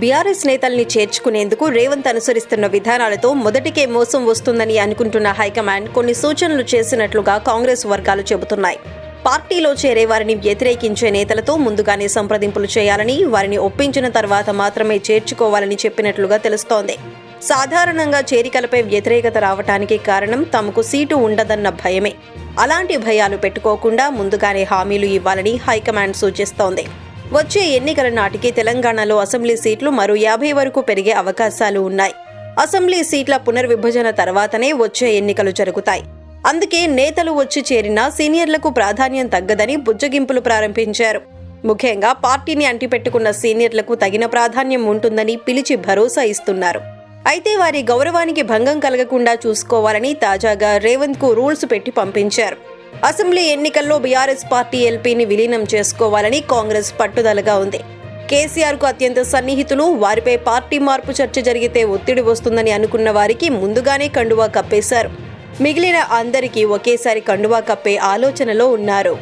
BRS నేతల్ని చేర్చుకునేందుకు Revanth అనుసరిస్తున్న విధానాలతో మొదటికే మోసం వస్తుందని అనుకుంటున్న హైకమాండ్ కొన్ని సూచనలు చేసినట్లుగా కాంగ్రెస్ వర్గాలు చెబుతున్నాయి. పార్టీలో చేరే వారిని వ్యతిరేకించే నేతలతో ముందుగానే సంప్రదింపులు చేయాలని వారిని ఒప్పించిన తర్వాత మాత్రమే చేర్చుకోవాలని చెప్పినట్లుగా తెలుస్తోంది. సాధారణంగా చేరికలపై వ్యతిరేకత రావటానికి కారణం తమకు సీటు ఉండదన్న భయమే. అలాంటి భయాలు పెట్టుకోకుండా ముందుగానే హామీలు ఇవ్వాలని హైకమాండ్ సూచిస్తోంది. వచ్చే ఎన్నికల నాటికి తెలంగాణలో అసెంబ్లీ సీట్లు మరో యాభై వరకు పెరిగే అవకాశాలు ఉన్నాయి. అసెంబ్లీ సీట్ల పునర్విభజన తర్వాతనే వచ్చే ఎన్నికలు జరుగుతాయి. అందుకే నేతలు వచ్చి చేరినా సీనియర్లకు ప్రాధాన్యం తగ్గదని బుజ్జగింపులు ప్రారంభించారు. ముఖ్యంగా పార్టీని అంటిపెట్టుకున్న సీనియర్లకు తగిన ప్రాధాన్యం ఉంటుందని పిలిచి భరోసా ఇస్తున్నారు. అయితే వారి గౌరవానికి భంగం కలగకుండా చూసుకోవాలని తాజాగా రేవంత్కు రూల్స్ పెట్టి పంపించారు. అసెంబ్లీ ఎన్నికల్లో బీఆర్ఎస్ పార్టీ ఎల్పీని విలీనం చేసుకోవాలని కాంగ్రెస్ పట్టుదలగా ఉంది. కేసీఆర్కు అత్యంత సన్నిహితులు వారిపై పార్టీ మార్పు చర్చ జరిగితే ఒత్తిడి వస్తుందని అనుకున్న వారికి ముందుగానే కండువా కప్పేశారు. మిగిలిన అందరికీ ఒకేసారి కండువా కప్పే ఆలోచనలో ఉన్నారు.